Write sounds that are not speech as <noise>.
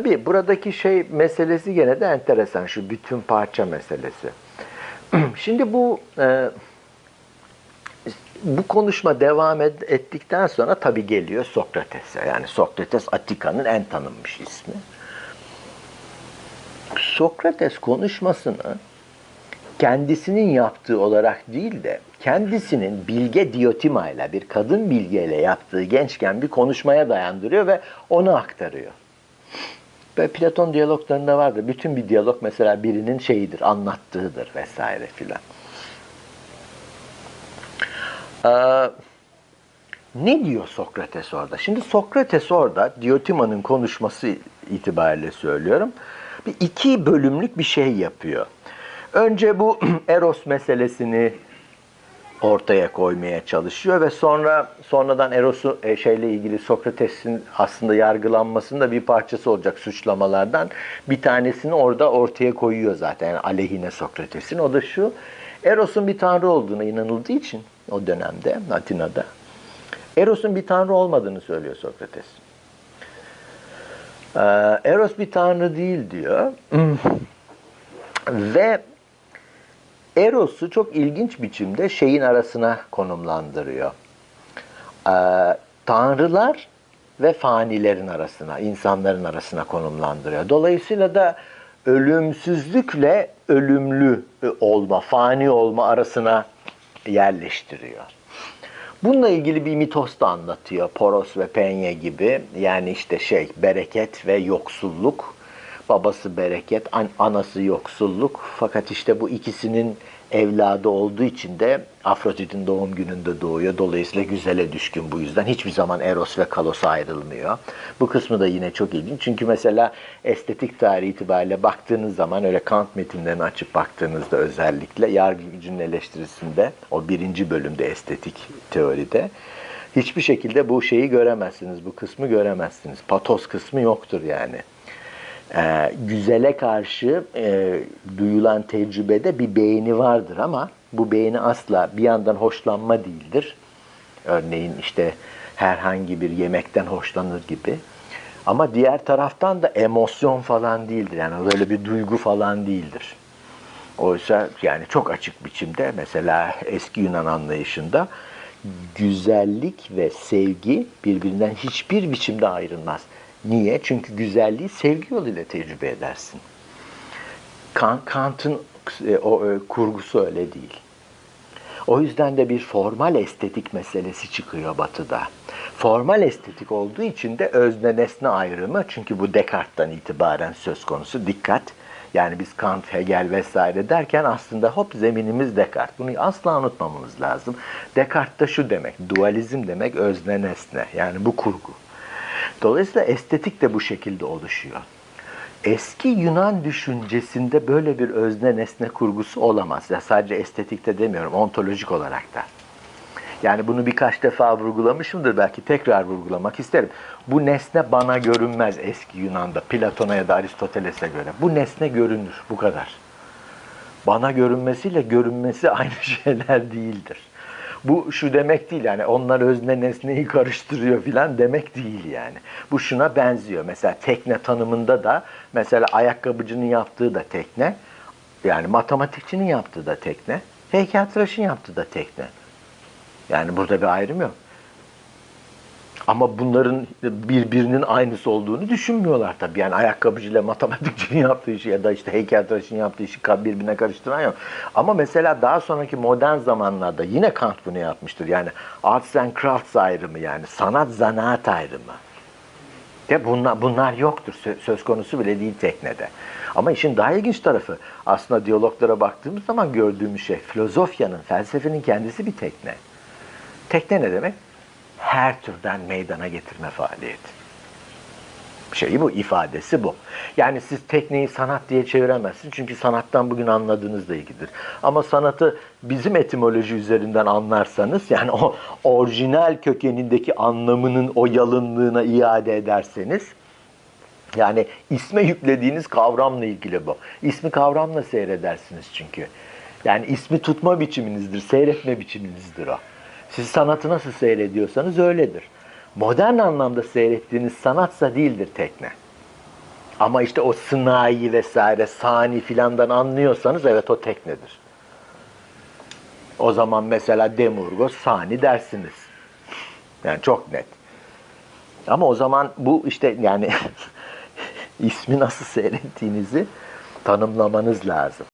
Tabii buradaki şey meselesi gene de enteresan şu bütün parça meselesi. <clears throat> Şimdi bu e, bu konuşma devam ed- ettikten sonra tabii geliyor Sokrates'e. Yani Sokrates Atika'nın en tanınmış ismi. Sokrates konuşmasını kendisinin yaptığı olarak değil de kendisinin bilge Diotima ile bir kadın bilgeyle yaptığı gençken bir konuşmaya dayandırıyor ve onu aktarıyor. Ve Platon diyaloglarında vardır. Bütün bir diyalog mesela birinin şeyidir, anlattığıdır vesaire filan. Ee, ne diyor Sokrates orada? Şimdi Sokrates orada Diotima'nın konuşması itibariyle söylüyorum. Bir iki bölümlük bir şey yapıyor. Önce bu <clears throat> Eros meselesini ortaya koymaya çalışıyor ve sonra sonradan Eros'u e, şeyle ilgili Sokrates'in aslında yargılanmasında bir parçası olacak suçlamalardan bir tanesini orada ortaya koyuyor zaten yani aleyhine Sokrates'in. O da şu Eros'un bir tanrı olduğuna inanıldığı için o dönemde Atina'da Eros'un bir tanrı olmadığını söylüyor Sokrates. Ee, Eros bir tanrı değil diyor. <clears throat> Ve Eros'u çok ilginç biçimde şeyin arasına konumlandırıyor. Ee, tanrılar ve fanilerin arasına, insanların arasına konumlandırıyor. Dolayısıyla da ölümsüzlükle ölümlü olma, fani olma arasına yerleştiriyor. Bununla ilgili bir mitos da anlatıyor. Poros ve Penye gibi. Yani işte şey bereket ve yoksulluk. Babası bereket, an- anası yoksulluk. Fakat işte bu ikisinin evladı olduğu için de Afrodit'in doğum gününde doğuyor. Dolayısıyla güzele düşkün bu yüzden. Hiçbir zaman Eros ve Kalos ayrılmıyor. Bu kısmı da yine çok ilginç. Çünkü mesela estetik tarihi itibariyle baktığınız zaman öyle Kant metinlerini açıp baktığınızda özellikle yargı gücünün eleştirisinde o birinci bölümde estetik teoride hiçbir şekilde bu şeyi göremezsiniz. Bu kısmı göremezsiniz. Patos kısmı yoktur yani. Ee, güzele karşı e, duyulan tecrübede bir beğeni vardır ama bu beğeni asla bir yandan hoşlanma değildir. Örneğin işte herhangi bir yemekten hoşlanır gibi. Ama diğer taraftan da emosyon falan değildir. Yani böyle bir duygu falan değildir. Oysa yani çok açık biçimde mesela eski Yunan anlayışında güzellik ve sevgi birbirinden hiçbir biçimde ayrılmaz. Niye? Çünkü güzelliği sevgi yoluyla tecrübe edersin. Kant, Kant'ın e, o e, kurgusu öyle değil. O yüzden de bir formal estetik meselesi çıkıyor batıda. Formal estetik olduğu için de özne nesne ayrımı çünkü bu Descartes'ten itibaren söz konusu dikkat. Yani biz Kant, Hegel vesaire derken aslında hop zeminimiz Descartes. Bunu asla unutmamamız lazım. Descartes de şu demek, dualizm demek özne nesne. Yani bu kurgu. Dolayısıyla estetik de bu şekilde oluşuyor. Eski Yunan düşüncesinde böyle bir özne nesne kurgusu olamaz. Ya sadece estetikte demiyorum, ontolojik olarak da. Yani bunu birkaç defa vurgulamışımdır. Belki tekrar vurgulamak isterim. Bu nesne bana görünmez eski Yunan'da. Platon'a ya da Aristoteles'e göre. Bu nesne görünür. Bu kadar. Bana görünmesiyle görünmesi <laughs> aynı şeyler değildir. Bu şu demek değil yani onlar özne nesneyi karıştırıyor filan demek değil yani. Bu şuna benziyor. Mesela tekne tanımında da mesela ayakkabıcının yaptığı da tekne. Yani matematikçinin yaptığı da tekne. Heykeltıraşın yaptığı da tekne. Yani burada bir ayrım yok. Ama bunların birbirinin aynısı olduğunu düşünmüyorlar tabii. Yani ayakkabıcıyla matematikçinin <laughs> yaptığı işi ya da işte heykeltıraşın yaptığı işi birbirine karıştıran yok. Ama mesela daha sonraki modern zamanlarda yine Kant bunu yapmıştır. Yani arts and crafts ayrımı yani sanat zanaat ayrımı. De bunlar, bunlar yoktur. Sö- Söz konusu bile değil teknede. Ama işin daha ilginç tarafı aslında diyaloglara baktığımız zaman gördüğümüz şey filozofyanın, felsefenin kendisi bir tekne. Tekne ne demek? Her türden meydana getirme faaliyeti. Şeyi bu, ifadesi bu. Yani siz tekneyi sanat diye çeviremezsiniz. Çünkü sanattan bugün anladığınızla ilgilidir. Ama sanatı bizim etimoloji üzerinden anlarsanız, yani o orijinal kökenindeki anlamının o yalınlığına iade ederseniz, yani isme yüklediğiniz kavramla ilgili bu. İsmi kavramla seyredersiniz çünkü. Yani ismi tutma biçiminizdir, seyretme biçiminizdir o. Siz sanatı nasıl seyrediyorsanız öyledir. Modern anlamda seyrettiğiniz sanatsa değildir tekne. Ama işte o sınai vesaire sani filandan anlıyorsanız evet o teknedir. O zaman mesela Demurgos sani dersiniz. Yani çok net. Ama o zaman bu işte yani <laughs> ismi nasıl seyrettiğinizi tanımlamanız lazım.